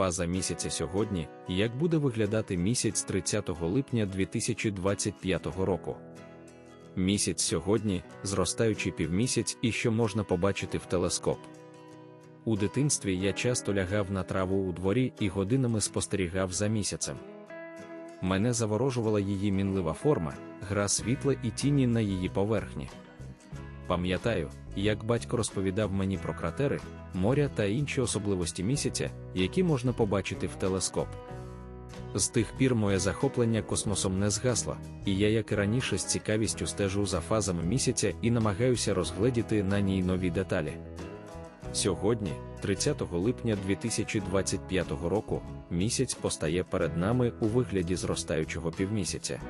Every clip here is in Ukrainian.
Фаза місяця сьогодні, як буде виглядати місяць 30 липня 2025 року. Місяць сьогодні, зростаючий півмісяць і що можна побачити в телескоп. У дитинстві я часто лягав на траву у дворі і годинами спостерігав за місяцем. Мене заворожувала її мінлива форма, гра світла і тіні на її поверхні. Пам'ятаю, як батько розповідав мені про кратери, моря та інші особливості місяця, які можна побачити в телескоп. З тих пір моє захоплення космосом не згасло, і я, як і раніше, з цікавістю стежу за фазами місяця і намагаюся розгледіти на ній нові деталі. Сьогодні, 30 липня 2025 року, місяць постає перед нами у вигляді зростаючого півмісяця.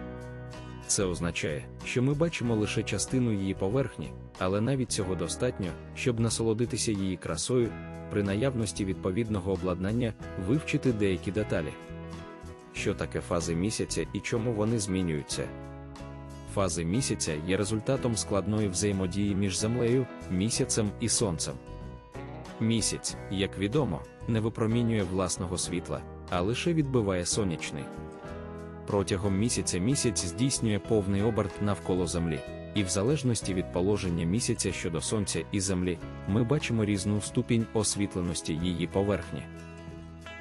Це означає, що ми бачимо лише частину її поверхні, але навіть цього достатньо, щоб насолодитися її красою, при наявності відповідного обладнання вивчити деякі деталі. Що таке фази місяця і чому вони змінюються? Фази місяця є результатом складної взаємодії між Землею, місяцем і сонцем. Місяць, як відомо, не випромінює власного світла, а лише відбиває сонячний. Протягом місяця місяць здійснює повний оберт навколо Землі, і в залежності від положення місяця щодо Сонця і Землі, ми бачимо різну ступінь освітленості її поверхні.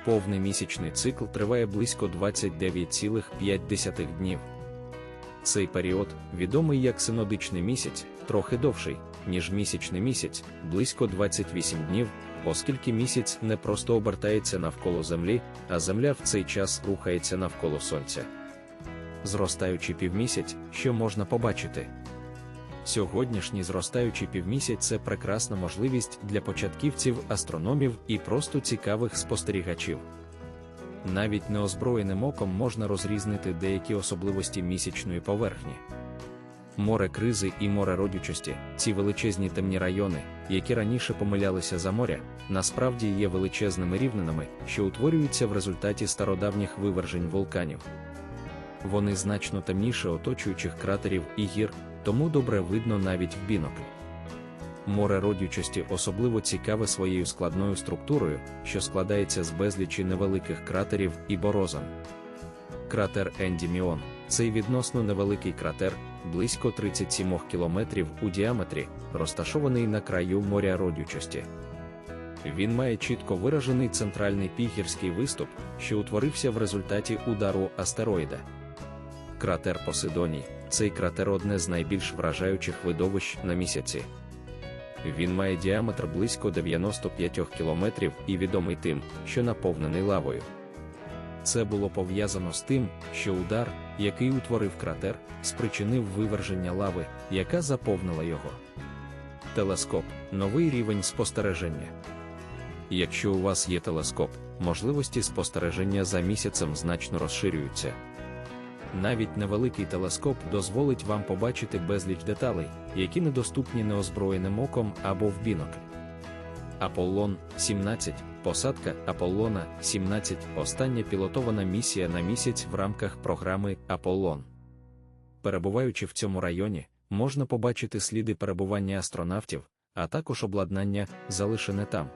Повний місячний цикл триває близько 29,5 днів. Цей період, відомий як синодичний місяць, трохи довший, ніж місячний місяць, близько 28 днів, оскільки місяць не просто обертається навколо Землі, а Земля в цей час рухається навколо Сонця. Зростаючий півмісяць, що можна побачити. Сьогоднішній зростаючий півмісяць це прекрасна можливість для початківців, астрономів і просто цікавих спостерігачів. Навіть неозброєним оком можна розрізнити деякі особливості місячної поверхні. Море кризи і море родючості, ці величезні темні райони, які раніше помилялися за моря, насправді є величезними рівнинами, що утворюються в результаті стародавніх вивержень вулканів. Вони значно темніше оточуючих кратерів і гір, тому добре видно навіть в біноклі. Море родючості особливо цікаве своєю складною структурою, що складається з безлічі невеликих кратерів і борозан. Кратер Ендіміон цей відносно невеликий кратер, близько 37 кілометрів у діаметрі, розташований на краю моря родючості. Він має чітко виражений центральний пігірський виступ, що утворився в результаті удару астероїда. Кратер Посидоній цей кратер одне з найбільш вражаючих видовищ на місяці. Він має діаметр близько 95 кілометрів і відомий тим, що наповнений лавою. Це було пов'язано з тим, що удар, який утворив кратер, спричинив виверження лави, яка заповнила його. Телескоп новий рівень спостереження. Якщо у вас є телескоп, можливості спостереження за місяцем значно розширюються. Навіть невеликий телескоп дозволить вам побачити безліч деталей, які недоступні неозброєним оком або в бінокль. Аполлон 17 посадка Аполлона 17 остання пілотована місія на місяць в рамках програми Аполлон. Перебуваючи в цьому районі, можна побачити сліди перебування астронавтів, а також обладнання, залишене там.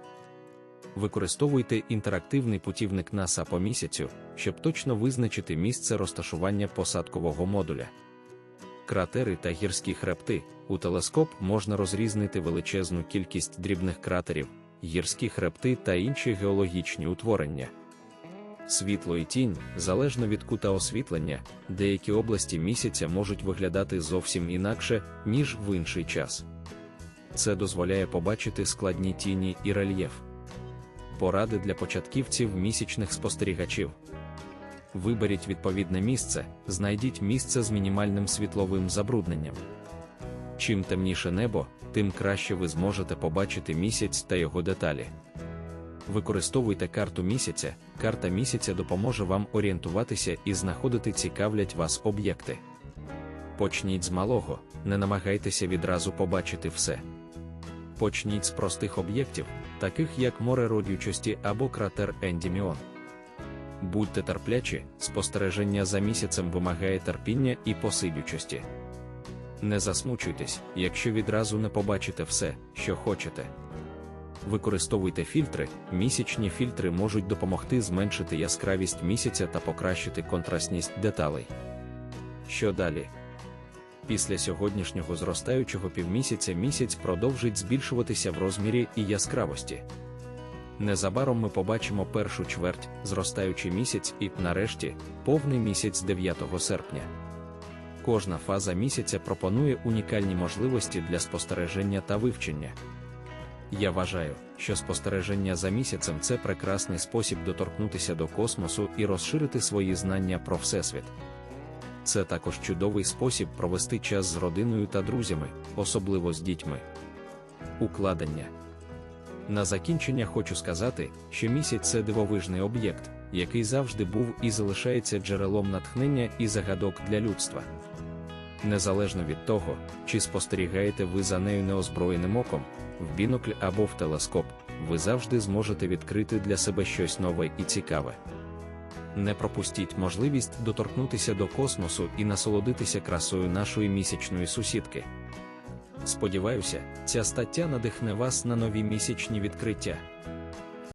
Використовуйте інтерактивний путівник НАСА по місяцю, щоб точно визначити місце розташування посадкового модуля. Кратери та гірські хребти у телескоп можна розрізнити величезну кількість дрібних кратерів, гірські хребти та інші геологічні утворення. Світло і тінь, залежно від кута освітлення, деякі області місяця можуть виглядати зовсім інакше, ніж в інший час. Це дозволяє побачити складні тіні і рельєф поради для початківців місячних спостерігачів. Виберіть відповідне місце, знайдіть місце з мінімальним світловим забрудненням. Чим темніше небо, тим краще ви зможете побачити місяць та його деталі. Використовуйте карту місяця, карта місяця допоможе вам орієнтуватися і знаходити цікавлять вас об'єкти. Почніть з малого, не намагайтеся відразу побачити все. Почніть з простих об'єктів, таких як море родючості або кратер Ендіміон. Будьте терплячі, спостереження за місяцем вимагає терпіння і посидючості. Не засмучуйтесь, якщо відразу не побачите все, що хочете. Використовуйте фільтри. Місячні фільтри можуть допомогти зменшити яскравість місяця та покращити контрастність деталей. Що далі? Після сьогоднішнього зростаючого півмісяця місяць продовжить збільшуватися в розмірі і яскравості. Незабаром ми побачимо першу чверть, зростаючий місяць і, нарешті, повний місяць 9 серпня. Кожна фаза місяця пропонує унікальні можливості для спостереження та вивчення. Я вважаю, що спостереження за місяцем це прекрасний спосіб доторкнутися до космосу і розширити свої знання про Всесвіт. Це також чудовий спосіб провести час з родиною та друзями, особливо з дітьми. Укладення на закінчення хочу сказати, що місяць це дивовижний об'єкт, який завжди був і залишається джерелом натхнення і загадок для людства. Незалежно від того, чи спостерігаєте ви за нею неозброєним оком, в бінокль або в телескоп, ви завжди зможете відкрити для себе щось нове і цікаве. Не пропустіть можливість доторкнутися до космосу і насолодитися красою нашої місячної сусідки. Сподіваюся, ця стаття надихне вас на нові місячні відкриття.